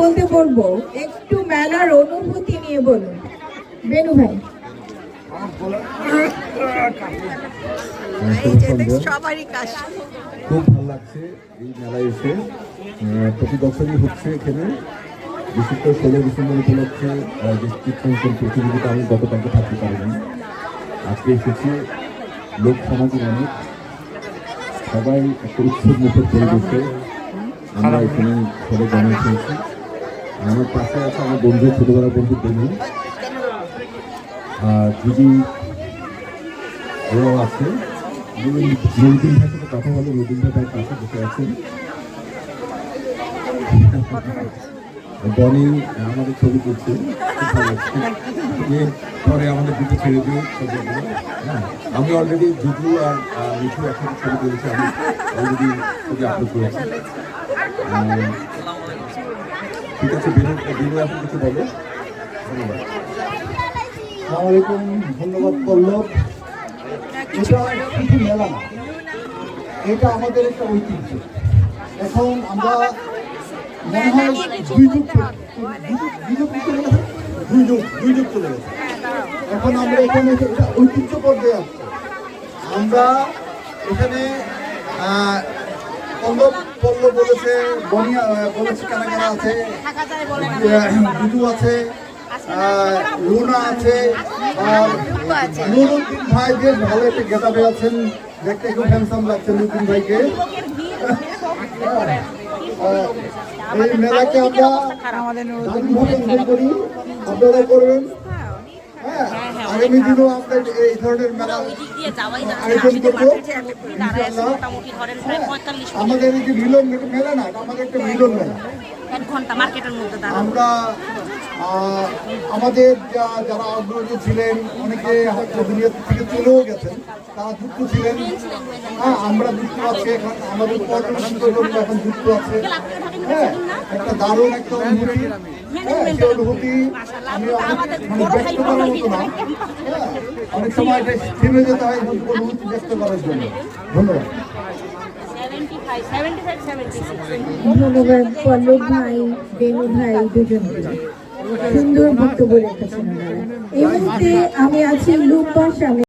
বলতে বলব একটু মেলার অনুভূতি নিয়ে বলুন। বেনু ভাই। খুব ভালো লাগছে এই মেলায় এসে। প্রতি বছরই হচ্ছে এখানে। বিশেষ করে ষোলো ডিসেম্বর উপলক্ষে চিত্রাঙ্কন প্রতিযোগিতা আমি গতকালকে থাকতে পারিনি। আজকে এসেছি। লোক সমাজের অনেক। সবাই একটা উৎসব মুখের পরিবেশে আমরা এখানে সবাই জমা হয়েছি। আমার পাশে আছে আমার বন্ধু, ছোটবেলার বন্ধু বন্ধু আর দিদি ওরাও আছে। নদীন ভাইয়ের সাথে কথা বলে নদীন ভাই তার পাশে বসে আছেন। বনি আমাদের ছবি করছে। পরে আমাদের দুটো ছেড়ে দিয়ে ছবিগুলো হ্যাঁ আমি অলরেডি জুটু আর মিঠু একসাথে ছবি করেছি আমি অলরেডি ছবি আপলোড করেছি। ঠিক আছে কিছু বলো ধন্যবাদ। আসসালামাইকুম ধন্যবাদ পল্লব। এটা মেলা এটা আমাদের একটা ঐতিহ্য। এখন আমরা মনে হয় দুই যুগ দুই এখন আমরা এখানে এটা ঐতিহ্য পর্যায়ে আসছি। আমরা এখানে পল্লব পল্লব বলেছে বনিয়া আহ, বলেছে কারা কারা আছে দুদু আছে আহ, আছে আর নুরুদ্দিন ভাই বেশ ভালো একটা গেটাবে আছেন দেখতে খুব হ্যান্ডসাম লাগছে নুরুদ্দিন ভাইকে। এই মেলাকে আমরা করি। আপনারা করবেন। হ্যাঁ। আগামী দিনেও আমরা এই ধরনের মেলা আয়োজন করব। পঁয়তাল্লিশ আমাদের এই যে মিলন মেলা না আমাদের একটা মিলন মেলা। আমরা আমাদের যারা অগ্রজ ছিলেন অনেকে হয়তো দুনিয়া থেকে চলেও গেছেন তারা যুক্ত ছিলেন। হ্যাঁ আমরা যুক্ত আছি এখন আমাদের পর্যটন এখন যুক্ত আছে। হ্যাঁ একটা দারুণ একটা অনুভূতি। হ্যাঁ অনুভূতি আমি অনেক ব্যক্ত করার মতো না। হ্যাঁ অনেক সময় থেমে যেতে হয় অনুভূতি ব্যক্ত করার জন্য। ধন্যবাদ। পল্লব ভাই বেনু ভাই সুন্দর বক্তব্য রেখেছেন এই মুহূর্তে আমি আছি লুম্বার সামনে।